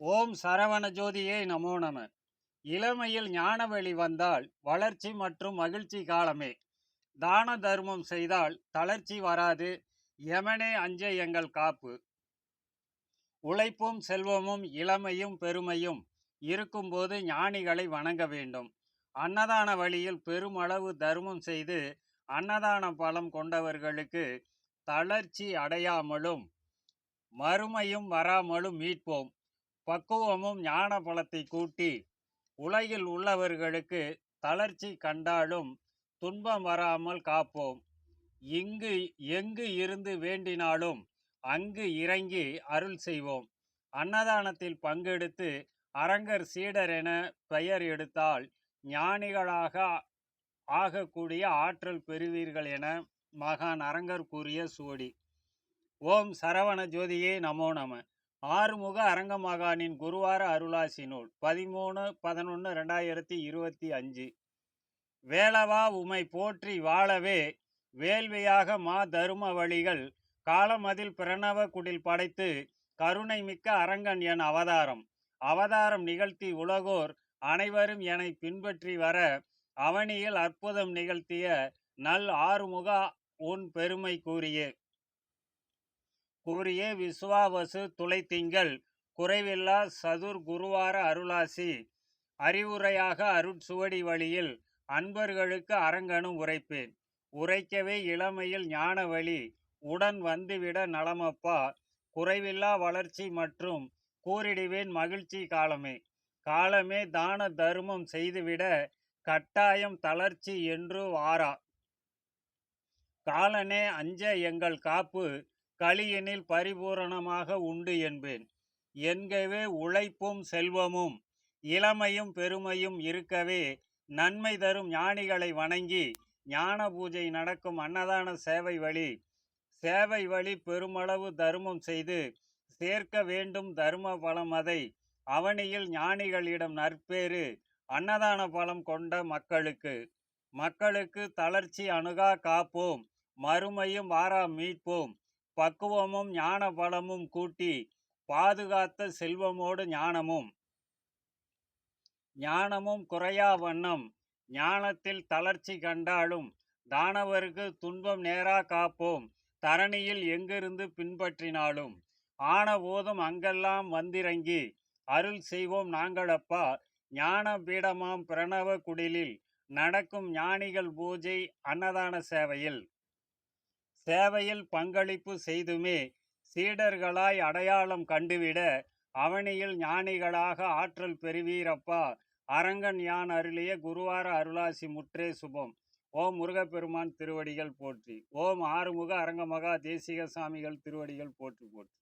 ஓம் சரவண ஜோதியே நமோ நம. இளமையில் ஞானவெளி வந்தால் வளர்ச்சி மற்றும் மகிழ்ச்சி காலமே. தான தர்மம் செய்தால் தளர்ச்சி வராது. யமனே அஞ்ச எங்கள் காப்பு. உழைப்பும் செல்வமும் இளமையும் பெருமையும் இருக்கும்போது ஞானிகளை வணங்க வேண்டும். அன்னதான வழியில் பெருமளவு தர்மம் செய்து அன்னதான பலம் கொண்டவர்களுக்கு தளர்ச்சி அடையாமலும் மறுமையும் வராமலும் மீட்போம். பக்குவமும் ஞான பலத்தை கூட்டி உலகில் உள்ளவர்களுக்கு தளர்ச்சி கண்டாலும் துன்பம் வராமல் காப்போம். இங்கு எங்கு இருந்து வேண்டினாலும் அங்கு இறங்கி அருள் செய்வோம். அன்னதானத்தில் பங்கெடுத்து அரங்கர் சீடர் என பெயர் எடுத்தால் ஞானிகளாக ஆகக்கூடிய ஆற்றல் பெறுவீர்கள் என மகான் அரங்கர் கூறிய சுவடி ஓம் சரவண ஜோதியே நமோ நம. ஆறுமுக அரங்கமகானின் குருவார அருளாசி நூல் பதிமூணு பதினொன்று ரெண்டாயிரத்தி இருபத்தி அஞ்சு. வேளவா உமை போற்றி வாழவே வேள்வியாக மா தரும வழிகள் காலமதில் பிரணவ குடில் படைத்து கருணை மிக்க அரங்கன் என் அவதாரம். அவதாரம் நிகழ்த்தி உலகோர் அனைவரும் என்னை பின்பற்றி வர அவனியில் அற்புதம் நிகழ்த்திய நல் ஆறுமுக உன் பெருமை கூறியே. கூறிய விசுவாவசு துளைத்திங்கள். குறைவில்லா சதுர் குருவார அருளாசி. அறிவுரையாக அருட்சுவடி வழியில் அன்பர்களுக்கு அரங்கனும் உரைப்பேன் உரைக்கவே இளமையில் ஞான வழி. உடன் வந்துவிட நலமப்பா. குறைவில்லா வளர்ச்சி மற்றும் கூறிடுவேன் மகிழ்ச்சி காலமே. காலமே தான தர்மம் செய்துவிட கட்டாயம் தளர்ச்சி என்று வாரா. காலனே அஞ்ச எங்கள் காப்பு. களியினில் பரிபூரணமாக உண்டு என்பேன். என்கவே உழைப்பும் செல்வமும் இளமையும் பெருமையும் இருக்கவே நன்மை தரும் ஞானிகளை வணங்கி ஞான பூஜை நடக்கும் அன்னதான சேவை வழி சேவை வழி பெருமளவு தர்மம் செய்து சேர்க்க வேண்டும் தர்ம பலம் அதை அவனியில் ஞானிகளிடம் நற்பேறு அன்னதான பலம் கொண்ட மக்களுக்கு. மக்களுக்கு தளர்ச்சி அணுகா காப்போம் மறுமையும் வாரா மீட்போம் பக்குவமும் ஞான பலமும் கூட்டி பாதுகாத்த செல்வமோடு ஞானமும். ஞானமும் குறையா வண்ணம் ஞானத்தில் தளர்ச்சி கண்டாலும் தானவருக்கு துன்பம் நேரா காப்போம் தரணியில் எங்கிருந்து பின்பற்றினாலும். ஆன போதும் அங்கெல்லாம் வந்திறங்கி அருள் செய்வோம் நாங்களப்பா ஞான பீடமாம் பிரணவ குடிலில் நடக்கும் ஞானிகள் பூஜை அன்னதான சேவையில். சேவையில் பங்களிப்பு செய்துமே சீடர்களாய் அடையாளம் கண்டுவிட அவனியில் ஞானிகளாக ஆற்றல் பெறுவீரப்பா. அரங்கன் யான் அருளிய குருவார அருளாசி முற்றே சுபம். ஓம் முருகப்பெருமான் திருவடிகள் போற்றி. ஓம் ஆறுமுக அரங்கமகா தேசிக சாமிகள் திருவடிகள் போற்றி போற்றி.